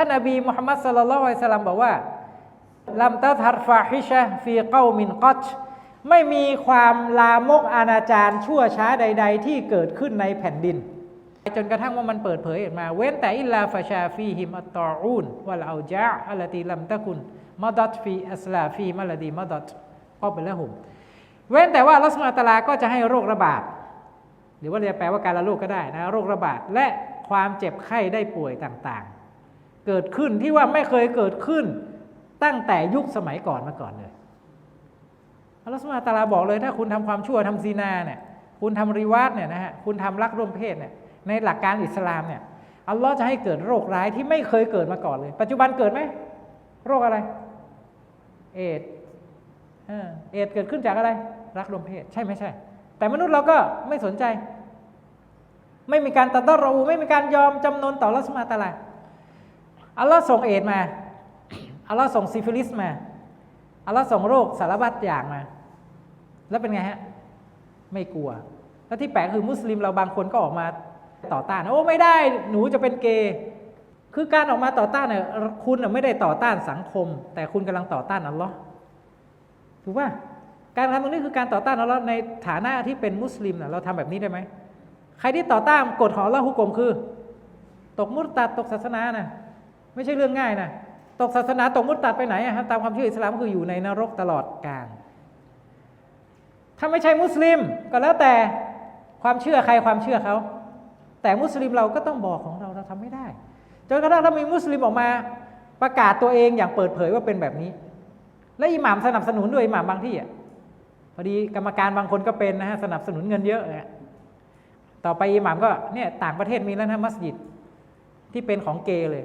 ท่านนบีมุฮัมมัดสุลลัลลอฮุอะลัยฮิวะสัลลัมบอกว่าลัมตะทัรฟาฮิชะฟีเกามินกัตไม่มีความลามกอนาจารชั่วช้าใด ๆ ที่เกิดขึ้นในแผ่นดิน จนกระทั่งว่ามันเปิดเผยออกมา เว้นแต่อิลลาฟาชาฟีฮิมอัตตออูนวะลาอูจาอัลลตีลัมตะกุนมาดัตฟีอัสลาฟีมัลลดีมาดัตก็เป็นละหุม เว้นแต่ว่าลัสมาตลาก็จะให้โรคระบาด หรือว่าจะแปลว่าการละโรคก็ได้นะโรคระบาดและความเจ็บไข้ได้ป่วยต่างๆ เกิดขึ้นที่ว่าไม่เคยเกิดขึ้น ตั้งแต่ยุคสมัยก่อนมาก่อนเลยอัลลอฮฺสุบฮาตาลาบอกเลย ถ้าคุณทำความชั่วทำซีนาเนี่ยคุณทำรีวาดเนี่ยนะฮะคุณทำรักร่วมเพศเนี่ยในหลักการอิสลามเนี่ยอัลลอฮ์จะให้เกิดโรคร้ายที่ไม่เคยเกิดมาก่อนเลย ปัจจุบันเกิดไหมโรคอะไร เอดเอดเกิดขึ้นจากอะไร รักร่วมเพศ ใช่ไม่ใช่ แต่มนุษย์เราก็ไม่สนใจ ไม่มีการตัดดอรูไม่มีการยอมจำนนต่อรัสมาตะลา อัลลอฮ์ส่งเอดมา อัลลอฮ์ส่งซิฟิลิสมา อัลลอฮ์ส่งโรคสารพัดอย่างมา แล้วเป็นไงฮะ ไม่กลัว แล้วที่แปลกคือมุสลิมเราบางคนก็ออกมาต่อต้าน โอ้ไม่ได้ หนูจะเป็นเกย์ คือการออกมาต่อต้านเนี่ยคุณไม่ได้ต่อต้านสังคม แต่คุณกำลังต่อต้านอัลลอฮ์ถูกป่ะ การทำตรงนี้คือการต่อต้านอัลลอฮ์ในฐานะที่เป็นมุสลิมน่ะเราทำแบบนี้ได้ไหม ใครที่ต่อต้านกฎของอัลลอฮ์ฮุกกลมคือ ตกมุตตัดตกศาสนานะ ไม่ใช่เรื่องง่ายนะตกศาสนาตกมุตตัดไปไหนอะครับตามความเชื่ออิสลามก็คืออยู่ในนรกตลอดกาลถ้าไม่ใช่มุสลิมก็แล้วแต่ความเชื่อใครความเชื่อเขา แต่มุสลิมเราก็ต้องบอกของเราเราทำไม่ได้จนกระทั่งถ้ามีมุสลิมออกมาประกาศตัวเองอย่างเปิดเผยว่าเป็นแบบนี้ และอิหม่ามสนับสนุนด้วยอิหม่ามบางที่อะพอดีกรรมการบางคนก็เป็นนะฮะสนับสนุนเงินเยอะเนี่ยต่อไปอิหม่ามก็เนี่ยต่างประเทศมีแล้วนะมัสยิดที่เป็นของเกย์เลย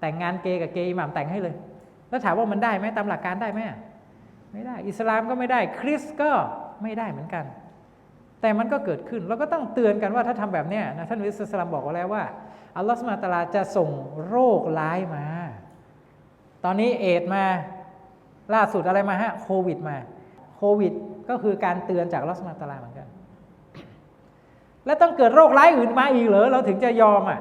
แต่งงานเกย์กับเกย์อิหม่ามแต่งให้เลย แล้วถามว่ามันได้ไหมตามหลักการได้ไหมไม่ได้ อิสลามก็ไม่ได้ คริสก็ไม่ได้เหมือนกัน แต่มันก็เกิดขึ้น เราก็ต้องเตือนกันว่าถ้าทำแบบเนี้ยนะท่านวิสลามบอกไว้แล้วว่าอัลลอฮฺสุบฮาตาลาจะส่งโรคร้ายมา ตอนนี้เอดมาล่าสุดอะไรมาฮะโควิดมา โควิดก็คือการเตือนจากอัลลอฮฺสุบฮาตาลาเหมือนกัน แล้วต้องเกิดโรคร้ายอื่นมาอีกเหรอเราถึงจะยอมอะ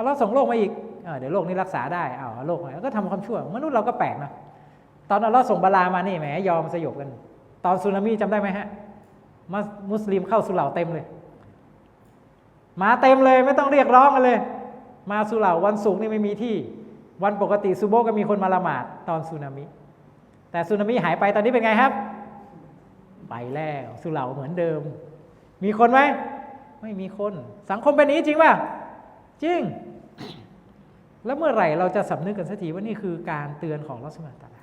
อาเราส่งโรคมาอีกเอเดี๋ยวโรคนี้รักษาได้เอาโรคมาก็ทำความชั่ว มนุษย์เราก็แปลกนะตอนเราส่งบาลามานี่แหมยอมสยบกัน ตอนสึนามิจำได้ไหมฮะม,มุสลิมเข้าสุเหร่าเต็มเลย มาเต็มเลยไม่ต้องเรียกร้องกันเลย มาสุเหร่าวันศุกร์นี่ไม่มีที่ วันปกติซูโบก็มีคนมาละหมาดตอนสึนามิแต่สึนามิหายไปตอนนี้เป็นไงครับ ไปแล้วสุเหร่าเหมือนเดิม มีคนไหมไม่มีคน สังคมเป็นนี้จริงป่ะ จริง แล้วเมื่อไหร่เราจะสำนึกกันสักทีว่านี่คือการเตือนของรัสมาตาลา